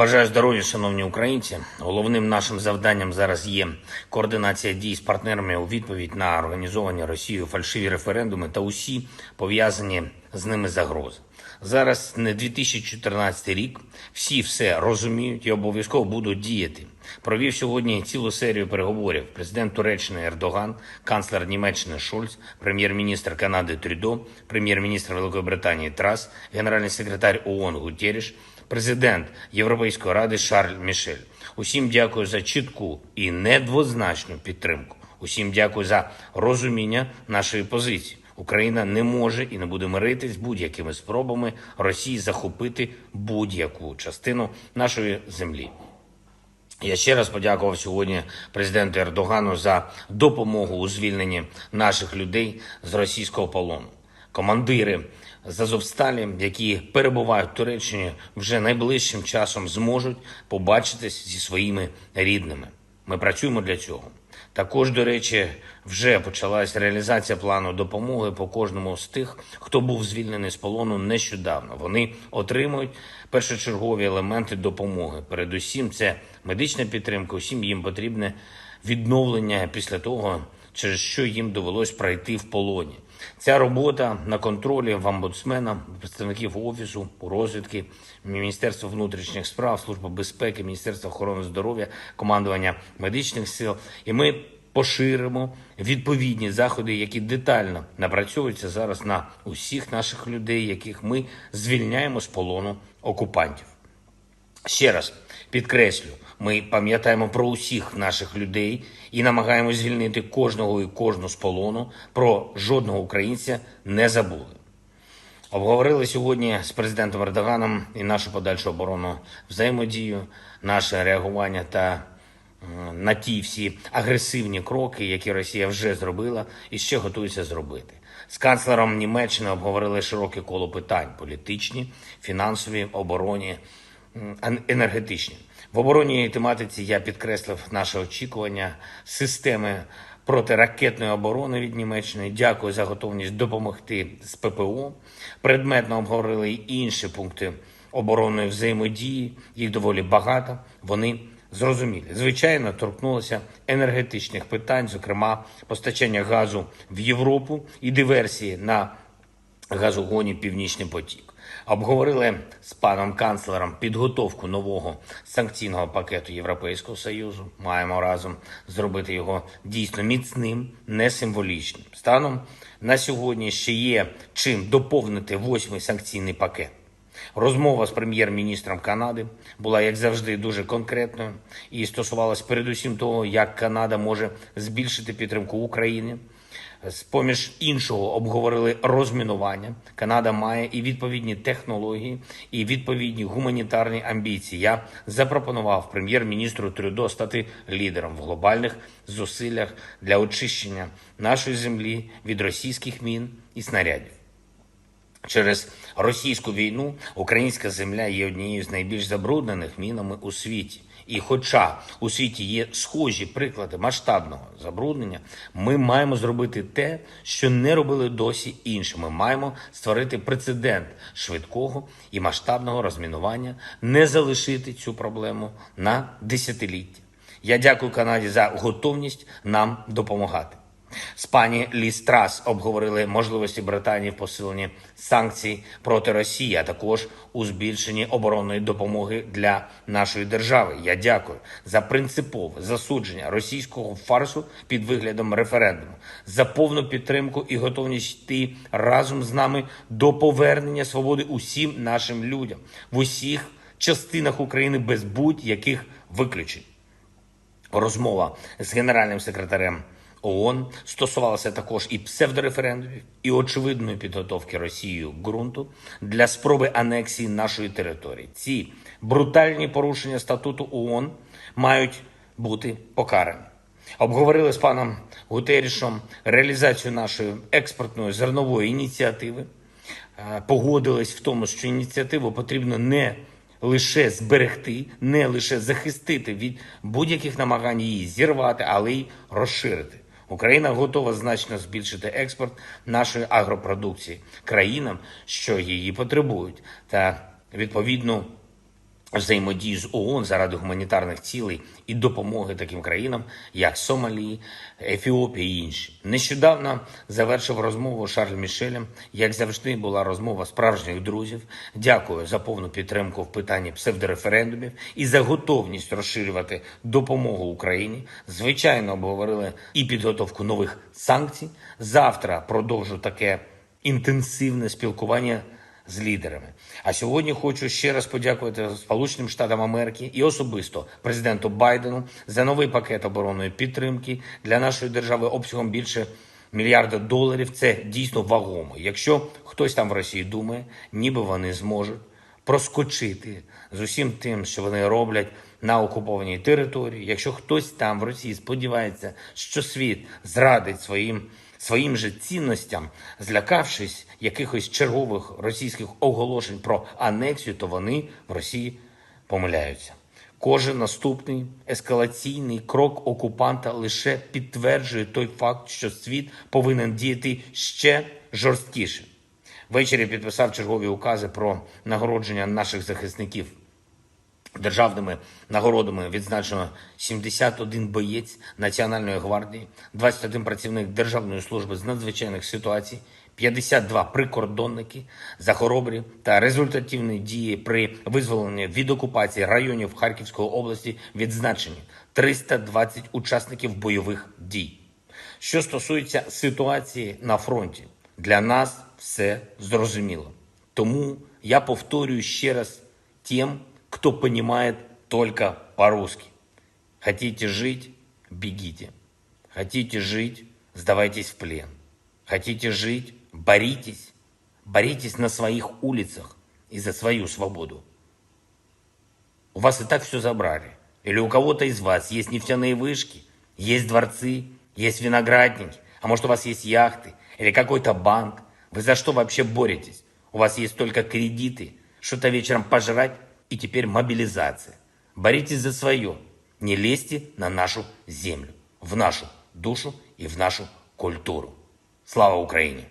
Бажаю здоров'я, шановні українці. Головним нашим завданням зараз є координація дій з партнерами у відповідь на організовані Росією фальшиві референдуми та усі пов'язані з ними загрози. Зараз не 2014 рік. Всі все розуміють і обов'язково будуть діяти. Провів сьогодні цілу серію переговорів. Президент Туреччини Ердоган, канцлер Німеччини Шольц, прем'єр-міністр Канади Трюдо, прем'єр-міністр Великої Британії Трас, генеральний секретар ООН Гутєріш, президент Європейської ради Шарль Мішель. Усім дякую за чітку і недвозначну підтримку. Усім дякую за розуміння нашої позиції. Україна не може і не буде миритись будь-якими спробами Росії захопити будь-яку частину нашої землі. Я ще раз подякував сьогодні президенту Ердогану за допомогу у звільненні наших людей з російського полону. Командири з Азовсталі, які перебувають в Туреччині, вже найближчим часом зможуть побачитись зі своїми рідними. Ми працюємо для цього. Також, до речі, вже почалась реалізація плану допомоги по кожному з тих, хто був звільнений з полону нещодавно. Вони отримують першочергові елементи допомоги. Передусім, це медична підтримка. Усім їм потрібне відновлення після того, через що їм довелось пройти в полоні. Ця робота на контролі в омбудсмена, представників офісу, розвідки, Міністерства внутрішніх справ, Служби безпеки, Міністерства охорони здоров'я, командування медичних сил. І ми поширимо відповідні заходи, які детально напрацьовуються зараз на усіх наших людей, яких ми звільняємо з полону окупантів. Ще раз підкреслю, ми пам'ятаємо про усіх наших людей і намагаємось звільнити кожного і кожну з полону. Про жодного українця не забули. Обговорили сьогодні з президентом Ердоганом і нашу подальшу оборону взаємодію, наше реагування та на ті всі агресивні кроки, які Росія вже зробила і ще готується зробити. З канцлером Німеччини обговорили широке коло питань: політичні, фінансові, ен- енергетичні. В оборонній тематиці я підкреслив наше очікування системи протиракетної оборони від Німеччини. Дякую за готовність допомогти з ППО. Предметно обговорили й інші пункти оборонної взаємодії. Їх доволі багато. Вони зрозумілі. Звичайно, торкнулося енергетичних питань, зокрема постачання газу в Європу і диверсії на газогоні Північний потік. Обговорили з паном канцлером підготовку нового санкційного пакету Європейського союзу. Маємо разом зробити його дійсно міцним, не символічним. Станом на сьогодні ще є чим доповнити восьмий санкційний пакет. Розмова з прем'єр-міністром Канади була, як завжди, дуже конкретною і стосувалась передусім того, як Канада може збільшити підтримку України. З поміж іншого обговорили розмінування. Канада має і відповідні технології, і відповідні гуманітарні амбіції. Я запропонував прем'єр-міністру Трюдо стати лідером в глобальних зусиллях для очищення нашої землі від російських мін і снарядів. Через російську війну українська земля є однією з найбільш забруднених мінами у світі. І хоча у світі є схожі приклади масштабного забруднення, ми маємо зробити те, що не робили досі інші. Ми маємо створити прецедент швидкого і масштабного розмінування, не залишити цю проблему на десятиліття. Я дякую Канаді за готовність нам допомагати. З пані Ліс Трас обговорили можливості Британії в посиленні санкцій проти Росії, а також у збільшенні оборонної допомоги для нашої держави. Я дякую за принципове засудження російського фарсу під виглядом референдуму, за повну підтримку і готовність йти разом з нами до повернення свободи усім нашим людям в усіх частинах України без будь-яких виключень. Розмова з генеральним секретарем ООН стосувалася також і псевдореферендумів, і очевидної підготовки Росією ґрунту для спроби анексії нашої території. Ці брутальні порушення статуту ООН мають бути покарані. Обговорили з паном Гутерішем реалізацію нашої експортної зернової ініціативи. Е, Погодились в тому, що ініціативу потрібно не лише зберегти, не лише захистити від будь-яких намагань її зірвати, але й розширити. Україна готова значно збільшити експорт нашої агропродукції країнам, що її потребують, та відповідну взаємодії з ООН заради гуманітарних цілей і допомоги таким країнам, як Сомалі, Ефіопія і інші. Нещодавно завершив розмову Шарль Мішелем. Як завжди, була розмова справжніх друзів. Дякую за повну підтримку в питанні псевдореферендумів і за готовність розширювати допомогу Україні. Звичайно, обговорили і підготовку нових санкцій. Завтра продовжу таке інтенсивне спілкування з лідерами. А сьогодні хочу ще раз подякувати Сполученим Штатам Америки і особисто президенту Байдену за новий пакет оборонної підтримки для нашої держави обсягом більше мільярда доларів. Це дійсно вагомо. Якщо хтось там в Росії думає, ніби вони зможуть проскочити з усім тим, що вони роблять на окупованій території. Якщо хтось там в Росії сподівається, що світ зрадить своїм своїм же цінностям, злякавшись якихось чергових російських оголошень про анексію, то вони в Росії помиляються. Кожен наступний ескалаційний крок окупанта лише підтверджує той факт, що світ повинен діяти ще жорсткіше. Ввечері підписав чергові укази про нагородження наших захисників. Державними нагородами відзначено 71 боєць Національної гвардії, 21 працівник Державної служби з надзвичайних ситуацій, 52 прикордонники за хоробрі та результативні дії при визволенні від окупації районів Харківської області відзначені 320 учасників бойових дій. Що стосується ситуації на фронті, для нас все зрозуміло. Тому я повторюю ще раз тим, кто понимает только по-русски. Хотите жить – бегите. Хотите жить – сдавайтесь в плен. Хотите жить – боритесь. Боритесь на своих улицах и за свою свободу. У вас и так все забрали. Или у кого-то из вас есть нефтяные вышки, есть дворцы, есть виноградники, а может у вас есть яхты или какой-то банк. Вы за что вообще боретесь? У вас есть только кредиты, что-то вечером пожрать и теперь мобилизация. Боритесь за свое. Не лезьте на нашу землю, в нашу душу и в нашу культуру. Слава Украине!